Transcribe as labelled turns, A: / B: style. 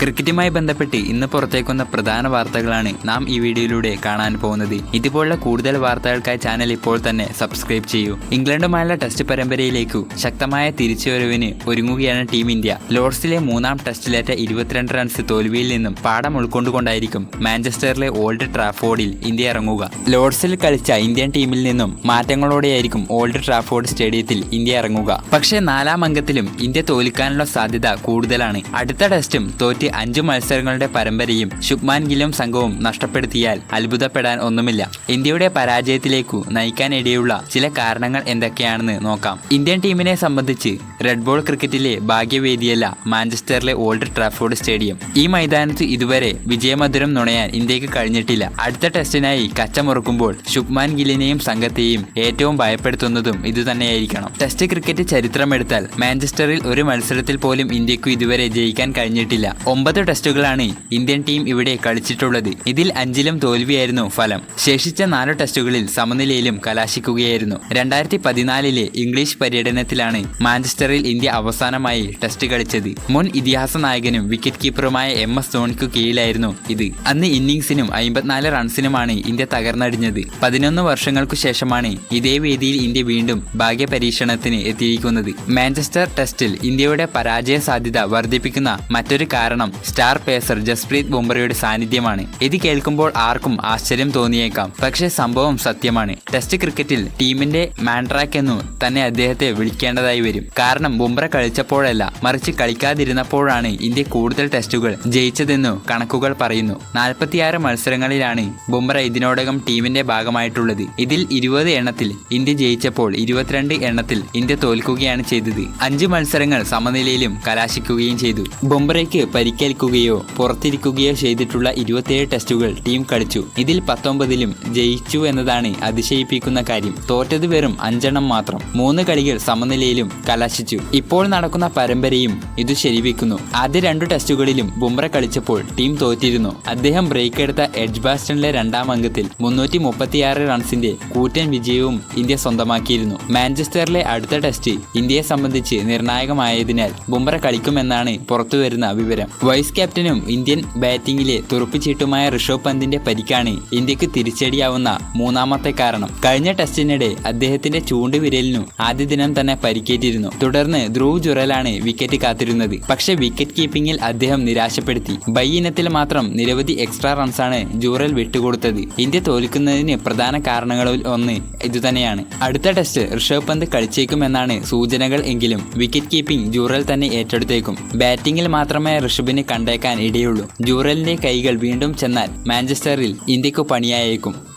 A: ക്രിക്കറ്റുമായി ബന്ധപ്പെട്ട് ഇന്ന് പുറത്തേക്കുന്ന പ്രധാന വാർത്തകളാണ് നാം ഈ വീഡിയോയിലൂടെ കാണാൻ പോകുന്നത്. ഇതുപോലുള്ള കൂടുതൽ വാർത്തകൾക്കായി ചാനൽ ഇപ്പോൾ തന്നെ സബ്സ്ക്രൈബ് ചെയ്യൂ. ഇംഗ്ലണ്ടുമായുള്ള ടെസ്റ്റ് പരമ്പരയിലേക്കു ശക്തമായ തിരിച്ചുവരവിന് ഒരുങ്ങുകയാണ് ടീം ഇന്ത്യ. ലോർഡ്സിലെ മൂന്നാം ടെസ്റ്റിലേറ്റ ഇരുപത്തിരണ്ട് റൺസ് തോൽവിയിൽ നിന്നും പാഠം ഉൾക്കൊണ്ടുകൊണ്ടായിരിക്കും മാഞ്ചസ്റ്ററിലെ ഓൾഡ് ട്രാഫോർഡിൽ ഇന്ത്യ ഇറങ്ങുക. ലോർഡ്സിൽ കളിച്ച ഇന്ത്യൻ ടീമിൽ നിന്നും മാറ്റങ്ങളോടെയായിരിക്കും ഓൾഡ് ട്രാഫോർഡ് സ്റ്റേഡിയത്തിൽ ഇന്ത്യ ഇറങ്ങുക. പക്ഷേ നാലാം അംഗത്തിലും ഇന്ത്യ തോൽക്കാനുള്ള സാധ്യത കൂടുതലാണ്. അടുത്ത ടെസ്റ്റും തോറ്റ് അഞ്ചു മത്സരങ്ങളുടെ പരമ്പരയും ശുഭ്മാൻ ഗില്ലും സംഘവും നഷ്ടപ്പെടുത്തിയാൽ അത്ഭുതപ്പെടാൻ ഒന്നുമില്ല. ഇന്ത്യയുടെ പരാജയത്തിലേക്കു നയിക്കാനിടയുള്ള ചില കാരണങ്ങൾ എന്തൊക്കെയാണെന്ന് നോക്കാം. ഇന്ത്യൻ ടീമിനെ സംബന്ധിച്ച് റെഡ് ബോൾ ക്രിക്കറ്റിലെ ഭാഗ്യവേദിയല്ല മാഞ്ചസ്റ്ററിലെ ഓൾഡ് ട്രാഫോർഡ് സ്റ്റേഡിയം ഈ മൈതാനത്ത് ഇതുവരെ വിജയമധുരം നുണയാൻ ഇന്ത്യയ്ക്ക് കഴിഞ്ഞിട്ടില്ല. അടുത്ത ടെസ്റ്റിനായി കച്ചമുറക്കുമ്പോൾ ശുഭ്മാൻ ഗില്ലിനെയും സംഘത്തെയും ഏറ്റവും ഭയപ്പെടുത്തുന്നതും ഇതുതന്നെയായിരിക്കണം. ടെസ്റ്റ് ക്രിക്കറ്റ് ചരിത്രമെടുത്താൽ മാഞ്ചസ്റ്ററിൽ ഒരു മത്സരത്തിൽ പോലും ഇന്ത്യക്കു ഇതുവരെ ജയിക്കാൻ കഴിഞ്ഞിട്ടില്ല. ഒമ്പത് ടെസ്റ്റുകളാണ് ഇന്ത്യൻ ടീം ഇവിടെ കളിച്ചിട്ടുള്ളത്. ഇതിൽ അഞ്ചിലും തോൽവിയായിരുന്നു ഫലം. ശേഷിച്ച നാല് ടെസ്റ്റുകളിൽ സമനിലയിലും കലാശിക്കുകയായിരുന്നു. രണ്ടായിരത്തി പതിനാലിലെ ഇംഗ്ലീഷ് പര്യടനത്തിലാണ് മാഞ്ചസ്റ്ററിൽ ഇന്ത്യ അവസാനമായി ടെസ്റ്റ് കളിച്ചത്. മുൻ ഇതിഹാസ നായകനും വിക്കറ്റ് കീപ്പറുമായ എം എസ് ധോണിക്കു കീഴിലായിരുന്നു ഇത്. അന്ന് ഇന്നിംഗ്സിനും അമ്പത്തിനാല് റൺസിനുമാണ് ഇന്ത്യ തകർന്നടിഞ്ഞത്. പതിനൊന്ന് വർഷങ്ങൾക്കു ശേഷമാണ് ഇതേ വേദിയിൽ ഇന്ത്യ വീണ്ടും ഭാഗ്യ പരീക്ഷണത്തിന് എത്തിയിരിക്കുന്നത്. മാഞ്ചസ്റ്റർ ടെസ്റ്റിൽ ഇന്ത്യയുടെ പരാജയ സാധ്യത വർദ്ധിപ്പിക്കുന്ന മറ്റൊരു കാരണം സ്റ്റാർ പേസർ ജസ്പ്രീത് ബുംറയുടെ സാന്നിധ്യമാണ്. ഇത് കേൾക്കുമ്പോൾ ആർക്കും ആശ്ചര്യം തോന്നിയേക്കാം. പക്ഷേ സംഭവം സത്യമാണ്. ടെസ്റ്റ് ക്രിക്കറ്റിൽ ടീമിന്റെ മാൻട്രാക്ക് എന്നു തന്നെ അദ്ദേഹത്തെ വിളിക്കേണ്ടതായി വരും. കാരണം ബുംറ കളിച്ചപ്പോഴല്ല മറിച്ച് കളിക്കാതിരുന്നപ്പോഴാണ് ഇന്ത്യ കൂടുതൽ ടെസ്റ്റുകൾ ജയിച്ചതെന്നു കണക്കുകൾ പറയുന്നു. നാൽപ്പത്തിയാറ് മത്സരങ്ങളിലാണ് ബുംറ ഇതിനോടകം ടീമിന്റെ ഭാഗമായിട്ടുള്ളത്. ഇതിൽ ഇരുപത് എണ്ണത്തിൽ ഇന്ത്യ ജയിച്ചപ്പോൾ ഇരുപത്തിരണ്ട് എണ്ണത്തിൽ ഇന്ത്യ തോൽക്കുകയാണ് ചെയ്തത്. അഞ്ച് മത്സരങ്ങൾ സമനിലയിലും കലാശിക്കുകയും ചെയ്തു. ബുംറയ്ക്ക് പരിക്കേൽക്കുകയോ പുറത്തിരിക്കുകയോ ചെയ്തിട്ടുള്ള ഇരുപത്തിയേഴ് ടെസ്റ്റുകൾ ടീം കളിച്ചു. ഇതിൽ പത്തൊമ്പതിലും ജയിച്ചു എന്നതാണ് അതിശയിപ്പിക്കുന്ന കാര്യം. തോറ്റത് വെറും അഞ്ചെണ്ണം മാത്രം. മൂന്ന് കളികൾ സമനിലയിലും കലാശിച്ചു. ഇപ്പോൾ നടക്കുന്ന പരമ്പരയും ഇത് ശരിവെക്കുന്നു. ആദ്യ രണ്ടു ടെസ്റ്റുകളിലും ബുംറ കളിച്ചപ്പോൾ ടീം തോറ്റിരുന്നു. അദ്ദേഹം ബ്രേക്ക് എടുത്ത എഡ്ജ് ബാസ്റ്റണിലെ രണ്ടാം അംഗത്തിൽ മുന്നൂറ്റി മുപ്പത്തിയാറ് റൺസിന്റെ കൂറ്റൻ വിജയവും ഇന്ത്യ സ്വന്തമാക്കിയിരുന്നു. മാഞ്ചസ്റ്ററിലെ അടുത്ത ടെസ്റ്റ് ഇന്ത്യയെ സംബന്ധിച്ച് നിർണായകമായതിനാൽ ബുംറ കളിക്കുമെന്നാണ് പുറത്തുവരുന്ന വിവരം. വൈസ് ക്യാപ്റ്റനും ഇന്ത്യൻ ബാറ്റിംഗിലെ തുറപ്പിച്ചീട്ടുമായ ഋഷഭ് പന്തിന്റെ പരിക്കാണ് ഇന്ത്യയ്ക്ക് തിരിച്ചടിയാവുന്ന മൂന്നാമത്തെ കാരണം. കഴിഞ്ഞ ടെസ്റ്റിനിടെ അദ്ദേഹത്തിന്റെ ചൂണ്ടുവിരലിനു ആദ്യ ദിനം തന്നെ പരിക്കേറ്റിരുന്നു. തുടർന്ന് ധ്രുവ് ജുറലാണ് വിക്കറ്റ് കാത്തിരുന്നത്. പക്ഷെ വിക്കറ്റ് കീപ്പിംഗിൽ അദ്ദേഹം നിരാശപ്പെടുത്തി. ബൈ ഇനത്തിൽ മാത്രം നിരവധി എക്സ്ട്രാ റൺസാണ് ജൂറൽ വിട്ടുകൊടുത്തത്. ഇന്ത്യ തോൽക്കുന്നതിന് പ്രധാന കാരണങ്ങളിൽ ഒന്ന് ഇതുതന്നെയാണ്. അടുത്ത ടെസ്റ്റ് ഋഷഭ് പന്ത് കളിച്ചേക്കുമെന്നാണ് സൂചനകൾ എങ്കിലും. വിക്കറ്റ് കീപ്പിംഗ് ജൂറൽ തന്നെ ഏറ്റെടുത്തേക്കും. ബാറ്റിംഗിൽ മാത്രമേ ഋഷഭിന് കണ്ടേക്കാൻ ഇടയുള്ളൂ. ജൂറലിന്റെ കൈകൾ വീണ്ടും ചെന്നാൽ മാഞ്ചസ്റ്ററിൽ ഇന്ത്യക്കു പണിയായേക്കും.